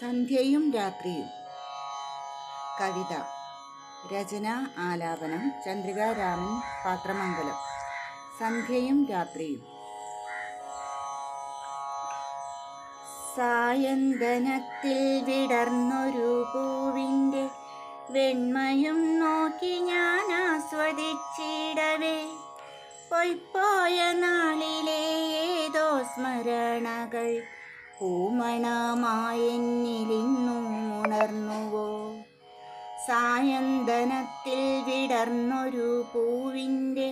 സന്ധ്യയും രാത്രിയും. കവിത രചന ആലാപനം ചന്ദ്രിക രാമൻ പാത്രമംഗലം. സന്ധ്യയും രാത്രിയും. സായന്തനത്തിൽ വിടർന്നൊരു പൂവിന്റെ വെണ്മയും നോക്കി ഞാൻ ആസ്വദിച്ചിടവേ. പൊയ്പോയ നാളിലെ ഏതോ സ്മരണകൾ പൂമണമായെന്നിലിന്നു ഉണർന്നുവോ സായന്തനത്തിൽ വിടർന്നൊരു പൂവിന്റെ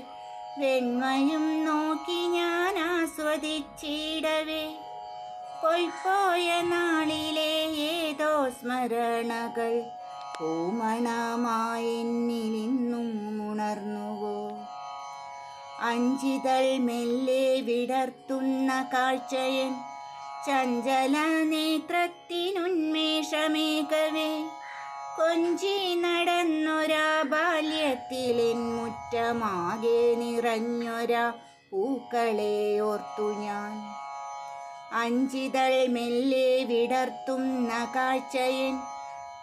വെണ്മയും നോക്കി ഞാൻ ആസ്വദിച്ചിടവേ. പൊയ്പോയ നാളിലെ ഏതോ സ്മരണകൾ പൂമണമായെന്നിലിന്നും ഉണർന്നുവോ അഞ്ചിതൾ മെല്ലെ വിടർത്തുന്ന കാഴ്ചയൻ ചഞ്ചല നേത്രത്തിനുന്മേഷമേകവേ കൊഞ്ചി നടന്നൊരാ ബാല്യത്തിൽ മുറ്റമാകെ നിറഞ്ഞൊരാ പൂക്കളെ ഓർത്തു ഞാൻ. അഞ്ചിതൾ മെല്ലെ വിടർത്തുന്ന കാഴ്ചയൻ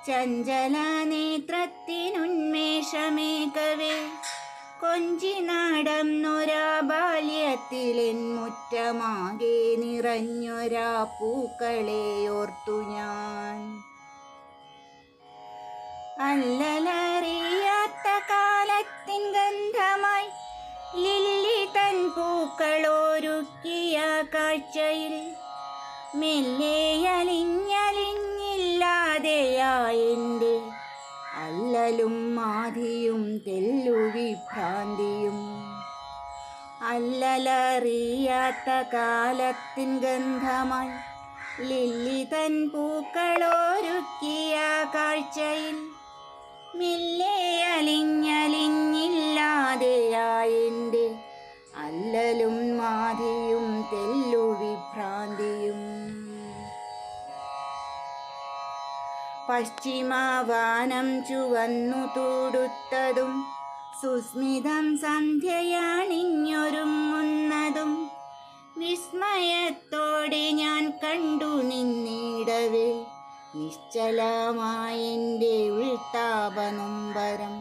ചഞ്ചല നേത്രത്തിനുന്മേഷമേകവേ കൊഞ്ചി നടന്നൊരാ ബാല്യത്തിലെൻ മുറ്റമാകെ നിറഞ്ഞൊരാ പൂക്കളെ ഓർത്തു ഞാൻ. അല്ലലറിയാത്ത കാലത്തിൻ ഗന്ധമായി ലില്ലി തൻ പൂക്കളൊരുക്കിയ കാഴ്ചയിൽ മെല്ലെ അലിഞ്ഞലിഞ്ഞില്ലാതെയായെന്റെ അല്ലലറിയാത്ത കാലത്തിൻ ഗന്ധമായി ലില്ലി തൻ പൂക്കളോരുക്കിയ കാഴ്ചയിൽ മില്ലേ അലിഞ്ഞലിഞ്ഞില്ലാതെയായെന്റെ അല്ലലും മാതിയും തെല്ലുവിഭ്രാന്തിയും പശ്ചിമാവാനം ചുവന്നു തൂടുത്തതും സുസ്മിതം സന്ധ്യയാണിഞ്ഞൊരുങ്ങുന്നതും വിസ്മയത്തോടെ ഞാൻ കണ്ടു നിന്നിടവേ നിശ്ചലമായെന്റെ ഉൾത്താപനൊമ്പരം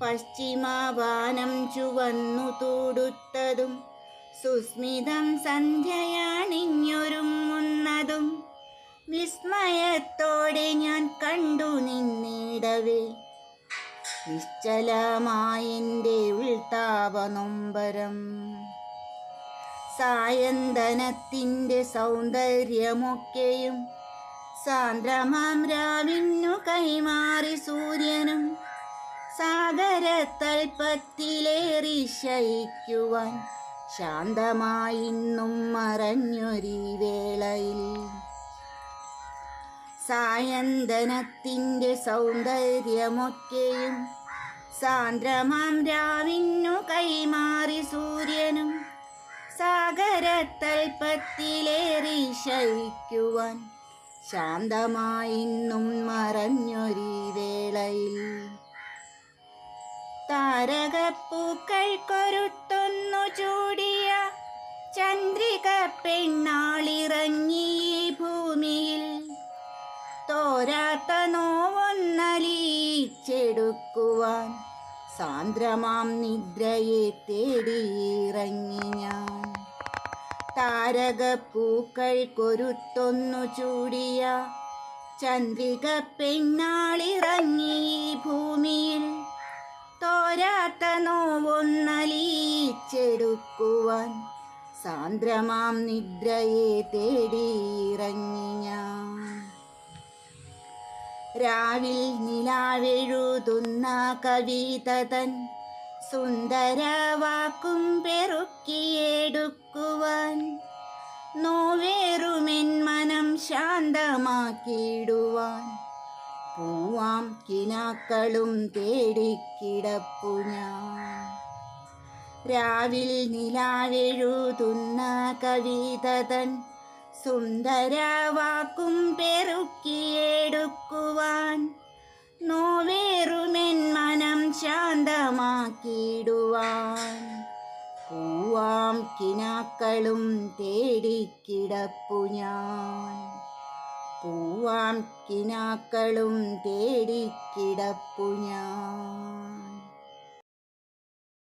പശ്ചിമവാനം ചുവന്നു തൂടുത്തതും സുസ്മിതം സന്ധ്യയാണിഞ്ഞൊരുങ്ങുന്നതും വിസ്മയത്തോടെ ഞാൻ കണ്ടു നിന്നിടവേ നിശ്ചലമായെന്റെ ഉൾതാപനൊമ്പരം. സായന്തനത്തിന്റെ സൗന്ദര്യമൊക്കെയും സാന്ദ്രമാം രാവിന്നു കൈമാറി സൂര്യനും സാഗരത്തൽപ്പത്തിലേറി ശയിക്കുവാൻ ശാന്തമായിന്നും മറഞ്ഞൊരീ വേളയിൽ സായന്തനത്തിന്റെ സൗന്ദര്യമൊക്കെയും സാന്ദ്രമാം രാവിന്നു കൈമാറി സൂര്യനും സാഗരത്തൽപ്പത്തിലേറി ശയിക്കുവാൻ ശാന്തമായിന്നും മറഞ്ഞൊരു വേളയിൽ താരകപ്പൂക്കൾ കൊരുത്തൊന്നു ചൂടിയ ചന്ദ്രിക പെണ്ണാളിറങ്ങി ഭൂമിയിൽ തോരാത്ത നോവൊന്നലീച്ചെടുക്കുവാൻ സാന്ദ്രമാം നിദ്രയെ തേടിയിറങ്ങി ഞാൻ. താരക പൂക്കൾ കൊരുത്തൊന്നു ചൂടിയ ചന്ദ്രിക പെണ്ണാളിറങ്ങി ഭൂമിയിൽ തോരാത്ത നോവൊന്നലീച്ചെടുക്കുവാൻ സാന്ദ്രമാം നിദ്രയെ തേടിയിറങ്ങി ഞാൻ. രാവിൽ നിലാവെഴുതുന്ന കവിത തൻ സുന്ദര വാക്കും പെറുക്കിയെടുക്കുവാൻ. നോവേറുമെൻ മനം ശാന്തമാക്കിയിടുവാൻ. പൂവാം കിനാക്കളും തേടിക്കിടപ്പു ഞാൻ. രാവിൽ നിലാവെഴുതുന്ന കവിത തൻ സുന്ദര വാക്കും പെറുക്കിയെടുക്കുവാൻ നോവേറുമെൻ മനം ശാന്തമാക്കിയിടുവാൻ. പൂവാം കിനാക്കളും തേടിക്കിടപ്പു ഞാൻ. പൂവാം കിനാക്കളും തേടിക്കിടപ്പു ഞാൻ.